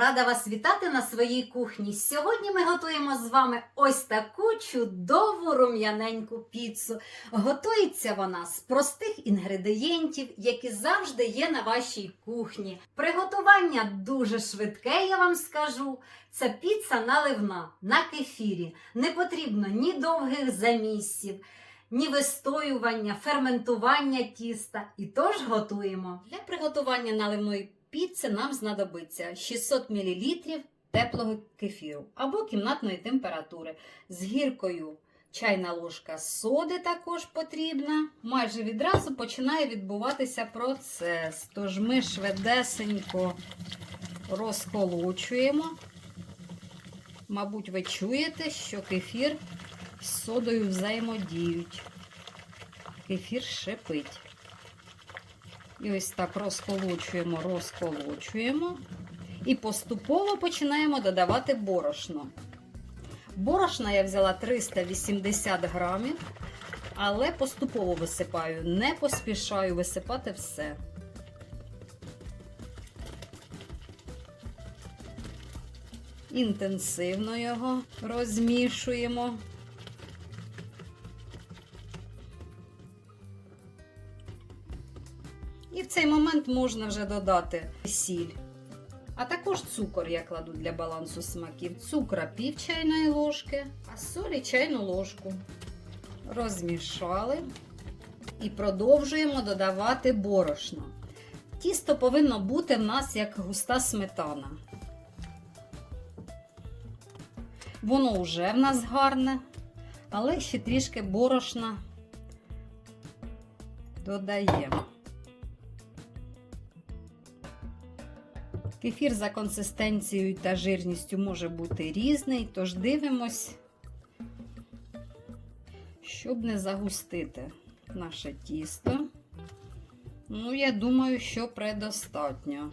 Рада вас вітати на своїй кухні. Сьогодні ми готуємо з вами ось таку чудову рум'яненьку піцу. Готується вона з простих інгредієнтів, які завжди є на вашій кухні. Приготування дуже швидке, я вам скажу. Це піца наливна на кефірі. Не потрібно ні довгих замісів, ні вистоювання, ферментування тіста. І тож готуємо. Для приготування наливної піци нам знадобиться 600 мл теплого кефіру або кімнатної температури з гіркою. Чайна ложка соди також потрібна. Майже відразу починає відбуватися процес. Тож ми швидесенько розхолочуємо. Мабуть, ви чуєте, що кефір з содою взаємодіють. Кефір шипить. І ось так розколочуємо, розколочуємо. І поступово починаємо додавати борошно. Борошна я взяла 380 грамів, але поступово висипаю, не поспішаю висипати все. Інтенсивно його розмішуємо. Цей момент можна вже додати сіль. А також цукор я кладу для балансу смаків. Цукра пів чайної ложки, а солі чайну ложку. Розмішали і продовжуємо додавати борошно. Тісто повинно бути в нас як густа сметана. Воно вже в нас гарне, але ще трішки борошна додаємо. Кефір за консистенцією та жирністю може бути різний, тож дивимось, щоб не загустити наше тісто. Ну, я думаю, що предостатньо.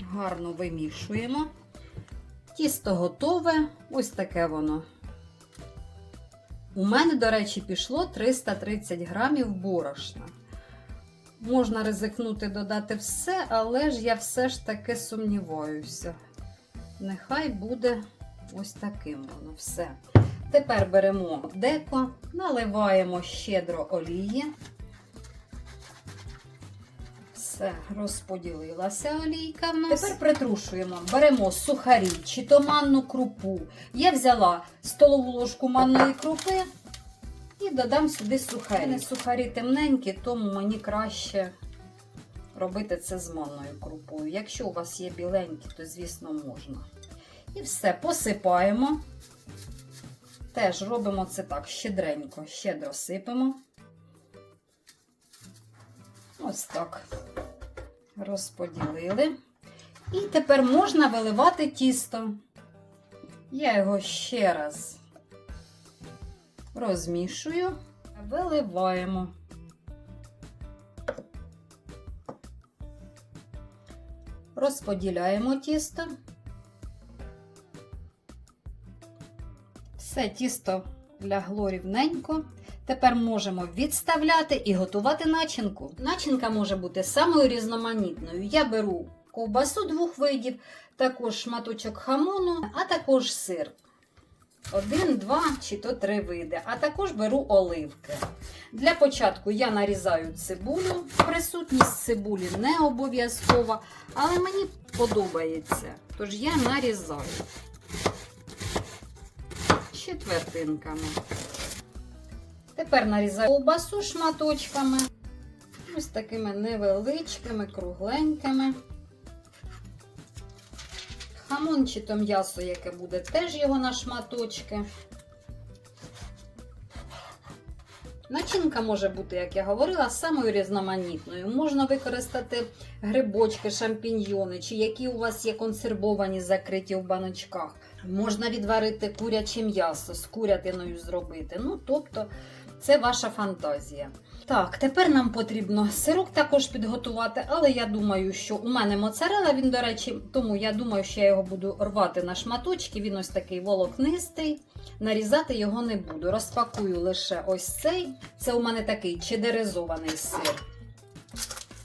Гарно вимішуємо. Тісто готове, ось таке воно. У мене, до речі, пішло 330 грамів борошна. Можна ризикнути додати все, але ж я все ж таки сумніваюся. Нехай буде ось таким воно все. Тепер беремо деко, наливаємо щедро олії. Все, розподілилася олійка в нас. Тепер притрушуємо. Беремо сухарі чи то манну крупу. Я взяла столову ложку манної крупи і додам сюди сухарі. У мене сухарі темненькі, тому мені краще робити це з манною крупою. Якщо у вас є біленькі, то, звісно, можна. І все, посипаємо. Теж робимо це так щедренько, щедро сипемо. Ось так. Розподілили. І тепер можна виливати тісто. Я його ще раз розмішую, виливаємо. Розподіляємо тісто. Все тісто лягло рівненько. Тепер можемо відставляти і готувати начинку. Начинка може бути самою різноманітною. Я беру ковбасу двох видів, також шматочок хамону, а також сир. Один, два чи то три види, а також беру оливки. Для початку я нарізаю цибулю. Присутність цибулі не обов'язкова, але мені подобається. Тож я нарізаю четвертинками. Тепер нарізаю ковбасу шматочками. Ось такими невеличкими, кругленькими. Хамон чи то м'ясо, яке буде, теж його на шматочки. Начинка може бути, як я говорила, самою різноманітною. Можна використати грибочки, шампіньйони, чи які у вас є консервовані, закриті в баночках. Можна відварити куряче м'ясо з курятиною зробити. Ну, тобто, це ваша фантазія. Так, тепер нам потрібно сирок також підготувати, але я думаю, що у мене моцарела, він, до речі, тому я думаю, що я його буду рвати на шматочки. Він ось такий волокнистий. Нарізати його не буду. Розпакую лише ось цей. Це у мене такий чедеризований сир.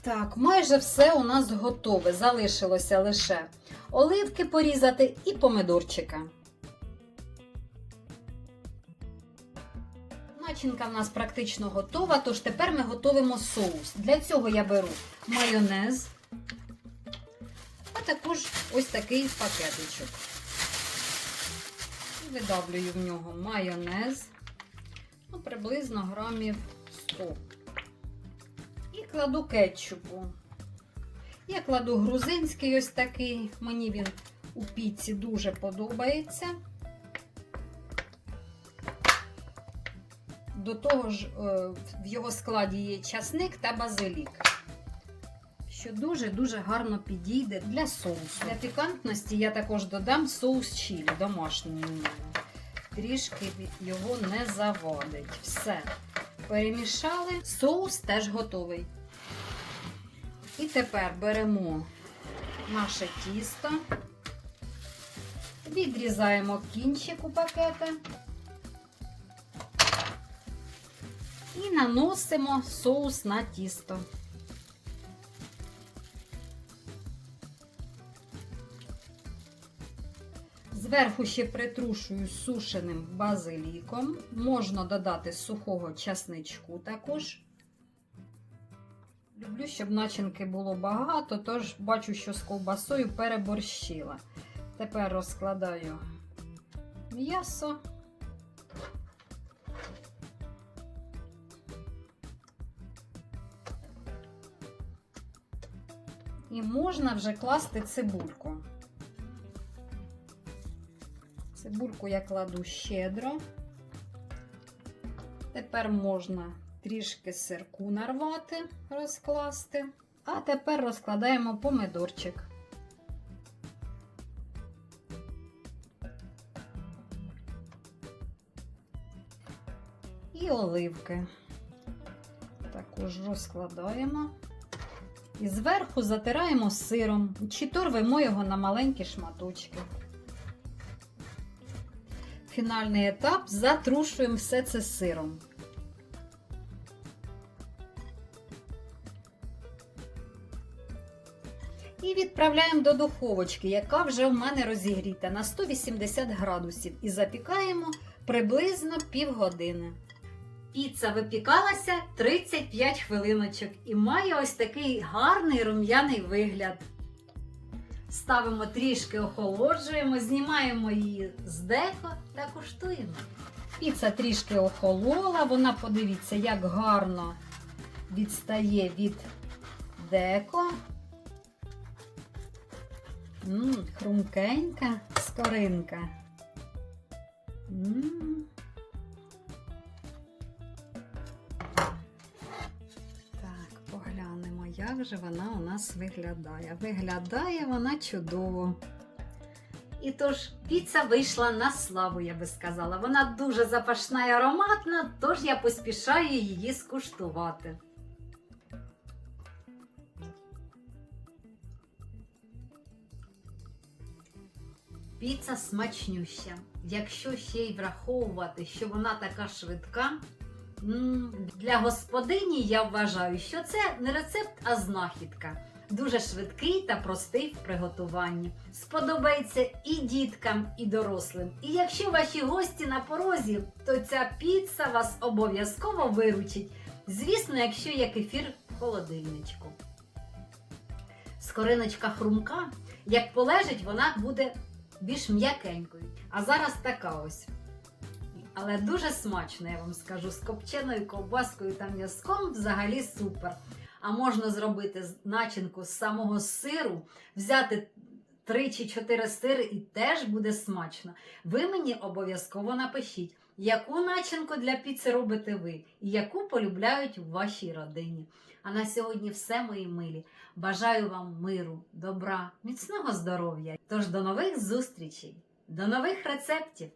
Так, майже все у нас готове. Залишилося лише оливки порізати і помидорчика. Начинка в нас практично готова, тож тепер ми готуємо соус. Для цього я беру майонез, а також ось такий пакетичок. Видавлюю в нього майонез, ну, приблизно грамів 100. І кладу кетчупу. Я кладу грузинський ось такий, мені він у піці дуже подобається. До того ж, е, в його складі є часник та базилік, що дуже-дуже гарно підійде для соусу. Для пікантності я також додам соус чилі домашній. Трішки його не завадить. Все. Перемішали. Соус теж готовий. І тепер беремо наше тісто, відрізаємо кінчик у пакета. І наносимо соус на тісто. Зверху ще притрушую сушеним базиліком. Можна додати сухого часничку також. Люблю, щоб начинки було багато, тож бачу, що з ковбасою переборщила. Тепер розкладаю м'ясо. І можна вже класти цибульку. Цибульку я кладу щедро. Тепер можна трішки сирку нарвати, розкласти. А тепер розкладаємо помидорчик. І оливки. Також розкладаємо. І зверху затираємо сиром, чи то рвемо його на маленькі шматочки. Фінальний етап затрушуємо все це сиром. І відправляємо до духовочки, яка вже в мене розігріта на 180 градусів. І запікаємо приблизно півгодини. Піца випікалася 35 хвилиночок і має ось такий гарний рум'яний вигляд. Ставимо трішки, охолоджуємо, знімаємо її з деко та куштуємо. Піца трішки охолола, вона, подивіться, як гарно відстає від деко. М, хрумкенька скоринка. М. Так, поглянемо, як же вона у нас виглядає. Виглядає вона чудово. І тож піца вийшла на славу, я би сказала. Вона дуже запашна і ароматна, тож я поспішаю її скуштувати. Піца смачнюща. Якщо ще й враховувати, що вона така швидка, для господині я вважаю, що це не рецепт, а знахідка. Дуже швидкий та простий в приготуванні. Сподобається і діткам, і дорослим. І якщо ваші гості на порозі, то ця піца вас обов'язково виручить. Звісно, якщо є кефір в холодильничку. Скориночка хрумка, як полежить, вона буде більш м'якенькою. А зараз така ось. Але дуже смачно, я вам скажу, з копченою ковбаскою та м'язком взагалі супер. А можна зробити начинку з самого сиру, взяти 3 чи 4 сири і теж буде смачно. Ви мені обов'язково напишіть, яку начинку для піци робите ви і яку полюбляють в вашій родині. А на сьогодні все, мої милі. Бажаю вам миру, добра, міцного здоров'я. Тож до нових зустрічей, до нових рецептів!